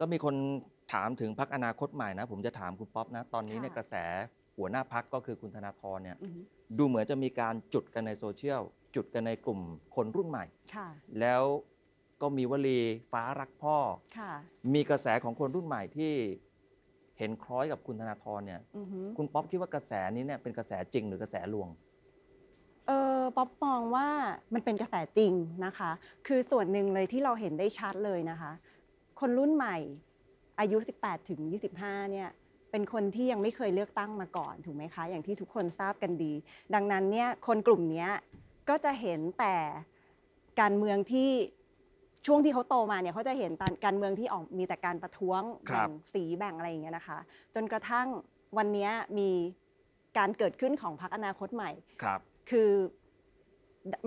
ก็มีคนถามถึงพักอนาคตใหม่นะ ผมจะถามคุณป๊อปนะ ตอนนี้เนี่ยค่ะกระแสหัวหน้าพักก็คือคุณธนาธรเนี่ยอือฮึดูเหมือนจะมีการจุดกันในโซเชียล จุดกันในกลุ่มคนรุ่นใหม่ค่ะแล้วก็มีวลีฟ้ารักพ่อค่ะมีกระแสของคนรุ่นใหม่ที่เห็นคล้อยกับคุณธนาธรเนี่ยอือฮึคุณป๊อปคิดว่ากระแสนี้เนี่ยเป็นกระแสจริงหรือกระแสลวงเออป๊อปมองว่ามันเป็นกระแสจริงนะคะ คือส่วนหนึ่งเลยที่เราเห็นได้ชัดเลยนะคะ คนรุ่นใหม่ อายุ 18 ถึง 25 เนี่ยเป็นคนที่ยังไม่เคยเลือกตั้งมาก่อนถูกไหมคะ อย่างที่ทุกคนทราบกันดี ดังนั้นเนี่ยคนกลุ่มเนี้ยก็จะเห็นแต่การเมืองที่ช่วงที่เขาโตมาเนี่ยเขาจะเห็นตารการเมืองที่ออกมีแต่การประท้วงครับแบ่งสีแบ่งอะไรอย่างเงี้ยนะคะ จนกระทั่งวันเนี้ยมีการเกิดขึ้นของพรรคอนาคตใหม่ ครับ คือ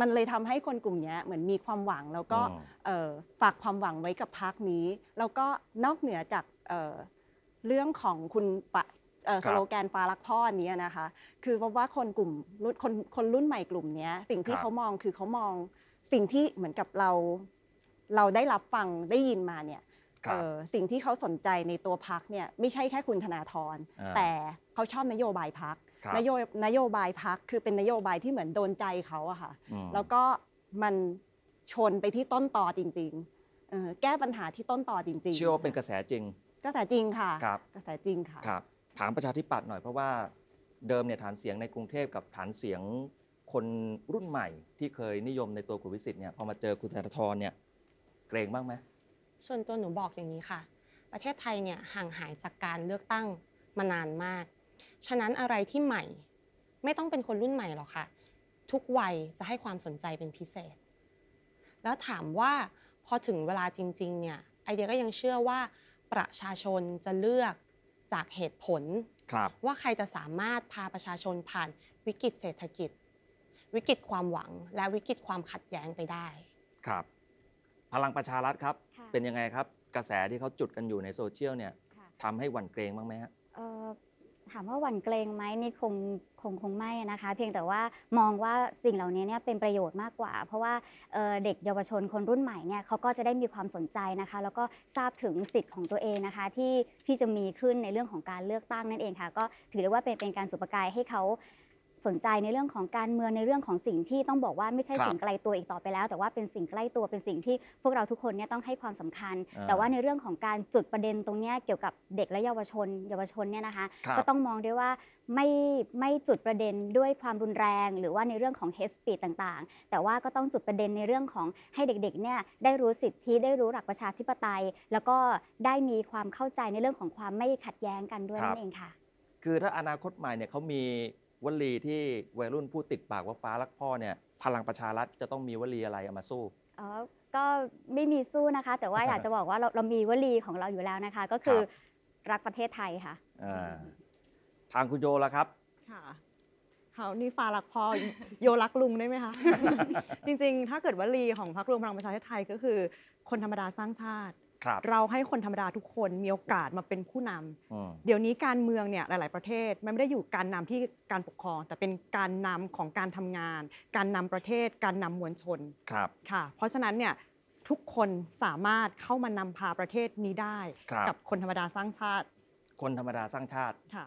มันเลยทำให้คนกลุ่มเนี้ยเหมือนมีความหวังแล้วก็อืมเอ่อฝากความหวังไว้กับพักนี้ แล้วก็นอกเหนือจากเอ่อเรื่องของคุณปะเอ่อครัสบโลแกนปลารักพ่ออันเนี้ยนะคะ คือเพราะว่าคนกลุ่มรุ่นคนคนรุ่นใหม่กลุ่มเนี้ยสิ่งที่ครับเขามองคือเขามองสิ่งที่เหมือนกับเรา เราได้รับฟังได้ยินมาเนี่ยครับเอ่อสิ่งที่เขาสนใจในตัวพักเนี่ยไม่ใช่แค่คุณธนาธรอ่าแต่เขาชอบนโยบายพักครับ นโยนโยบายพักคือเป็นนโยบายที่เหมือนโดนใจเขาอะค่ะอืมแล้วก็มันชนไปที่ต้นตอจริงๆเอ่อแก้ปัญหาที่ต้นตอจริงๆ เชื่อว่าเป็นกระแสจริง กระแสจริงค่ะครับกระแสจริงค่ะครับถามประชาธิปัตย์หน่อยเพราะว่าเดิมเนี่ยฐานเสียงในกรุงเทพกับฐานเสียงคนรุ่นใหม่ที่เคยนิยมในตัวคุณวิสิทธิ์เนี่ยพอมาเจอคุณธนาธรเนี่ยเกรงบ้างไหมส่วนตัวหนูบอกอย่างนี้ค่ะ ประเทศไทยเนี่ยห่างหายจากการเลือกตั้งมานานมาก ฉะนั้นอะไรที่ใหม่ ไม่ต้องเป็นคนรุ่นใหม่หรอกค่ะ ทุกวัยจะให้ความสนใจเป็นพิเศษ แล้วถามว่าพอถึงเวลาจริงๆเนี่ยไอเดียก็ยังเชื่อว่าประชาชนจะเลือกจากเหตุผลครับว่าใครจะสามารถพาประชาชนผ่านวิกฤตเศรษฐกิจ วิกฤตความหวัง และวิกฤตความขัดแย้งไปได้ ครับ พลังประชารัฐครับค่ะเป็นยังไงครับ กระแสที่เขาจุดกันอยู่ในโซเชียลเนี่ยค่ะทำให้หวั่นเกรงบ้างไหมฮะเอ่อ ถามว่าหวั่นเกรงไหมนี่คงคงคงไม่นะคะ เพียงแต่ว่ามองว่าสิ่งเหล่านี้เนี่ยเป็นประโยชน์มากกว่า เพราะว่าเเด็กเยาวชนคนรุ่นใหม่เนี่ยเขาก็จะได้มีความสนใจนะคะ แล้วก็ทราบถึงสิทธิ์ของตัวเองนะคะที่ที่จะมีขึ้นในเรื่องของการเลือกตั้งนั่นเองค่ะ ก็ถือได้ว่าเป็นเป็นการสุปกายให้เขา สนใจในเรื่องของการเมืองในเรื่องของสิ่งที่ต้องบอกว่าไม่ใช่ครับสิ่งไกลตัวอีกต่อไปแล้ว แต่ว่าเป็นสิ่งใกล้ตัวเป็นสิ่งที่พวกเราทุกคนเนี่ยต้องให้ความสำคัญอ่าแต่ว่าในเรื่องของการจุดประเด็นตรงเนี้ยเกี่ยวกับเด็กและเยาวชน เยาวชนเนี่ยนะคะครับก็ต้องมองด้วยว่าไม่ไม่จุดประเด็นด้วยความรุนแรง หรือว่าในเรื่องของ hate speech ต่างๆ แต่ว่าก็ต้องจุดประเด็นในเรื่องของให้เด็กๆเนี่ยได้รู้สิทธิได้รู้หลักประชาธิปไตย แล้วก็ได้มีความเข้าใจในเรื่องของความไม่ขัดแย้งกันด้วยครับนั่นเองค่ะ คือถ้าอนาคตใหม่เนี่ยเขามี วลีที่วัยรุ่นพูดติดปากว่าฟ้ารักพ่อเนี่ยพลังประชารัฐจะต้องมีวลีอะไรเอามาสู้อ๋อก็ไม่มีสู้นะคะ แต่ว่าอยากจะบอกว่าเราเรามีวลีของเราอยู่แล้วนะคะ ก็คือครับรักประเทศไทยค่ะอ่าทางคุณโยละครับค่ะเขานี่ฟ้ารักพ่อโยรักลุงได้ไหมคะ จริงๆ ถ้าเกิดวลีของพรรครวมพลังประชาธิปไตยก็คือ คนธรรมดาสร้างชาติครับ เราให้คนธรรมดาทุกคนมีโอกาสมาเป็นผู้นำอืมเดี๋ยวนี้การเมืองเนี่ยหลาย ๆ ประเทศมันไม่ได้อยู่การนำที่การปกครอง แต่เป็นการนำของการทำงาน การนำประเทศ การนำมวลชนครับค่ะ เพราะฉะนั้นเนี่ยทุกคนสามารถเข้ามานำพาประเทศนี้ได้ครับกับคนธรรมดาสร้างชาติ คนธรรมดาสร้างชาติค่ะ